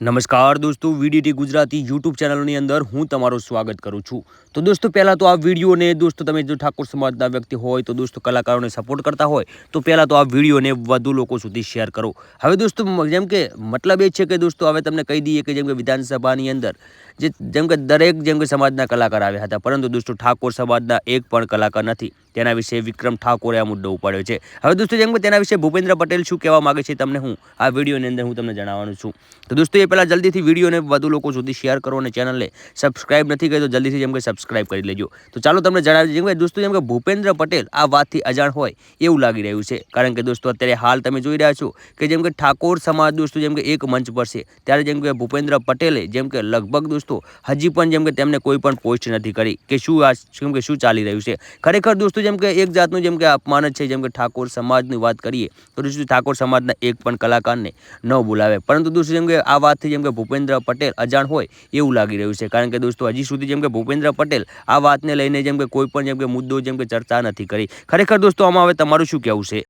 નમસ્કાર દોસ્તો, VDT Gujarati YouTube ચેનલની અંદર હું તમારું સ્વાગત કરું છું. તો દોસ્તો, પહેલાં તો આ વિડીયોને દોસ્તો, તમે જો ઠાકોર સમાજના વ્યક્તિ હોય તો દોસ્તો કલાકારોને સપોર્ટ કરતા હોય, તો પહેલાં તો આ વિડીયોને વધુ લોકો સુધી શેર કરો. હવે દોસ્તો, જેમ કે મતલબ એ છે કે દોસ્તો, હવે તમને કહી દઈએ કે જેમ કે વિધાનસભાની અંદર જે જેમ કે દરેક જેમ કે સમાજના કલાકાર આવ્યા હતા પરંતુ દોસ્તો ઠાકોર સમાજના એક પણ કલાકાર નથી તેના વિશે વિક્રમ ઠાકોરે આ મુદ્દો ઉપાડ્યો છે હવે દોસ્તો જેમ કે તેના વિશે ભૂપેન્દ્ર પટેલ શું કહેવા માગે છે તમને હું આ વિડીયોની અંદર હું તમને જણાવવાનું છું તો દોસ્તો એ પહેલાં જલ્દીથી વિડીયોને વધુ લોકો સુધી શેર કરો અને ચેનલને સબસ્ક્રાઇબ નથી કરી તો જલ્દીથી જેમ કે સબસ્ક્રાઇબ કરી લેજો તો ચાલો તમને જણાવી જેમ કે દોસ્તો જેમ કે ભૂપેન્દ્ર પટેલ આ વાતથી અજાણ હોય એવું લાગી રહ્યું છે કારણ કે દોસ્તો અત્યારે હાલ તમે જોઈ રહ્યા છો કે જેમ કે ઠાકોર સમાજ દોસ્તો જેમ કે એક મંચ પર છે ત્યારે જેમ કે ભૂપેન્દ્ર પટેલે જેમ કે લગભગ દોસ્તો હજી પણ જેમ કે તેમને કોઈ પણ પોસ્ટ નથી કરી કે શું આ જેમ કે શું ચાલી રહ્યું છે ખરેખર દોસ્તો જેમ કે એક જાતનું જેમ કે અપમાન જ છે જેમ કે ઠાકોર સમાજની વાત કરીએ તો દોસ્તો ઠાકોર સમાજના એક પણ કલાકારને ન બોલાવે પરંતુ દોસ્તો જેમ કે આ વાતથી જેમ કે ભૂપેન્દ્ર પટેલ અજાણ હોય એવું લાગી રહ્યું છે કારણ કે દોસ્તો હજી સુધી જેમ કે ભૂપેન્દ્ર પટેલ આ વાતને લઈને જેમ કે કોઈ પણ જેમ કે મુદ્દો જેમ કે ચર્ચા નથી કરી ખરેખર દોસ્તો આમાં હવે તમારું શું કહેવું છે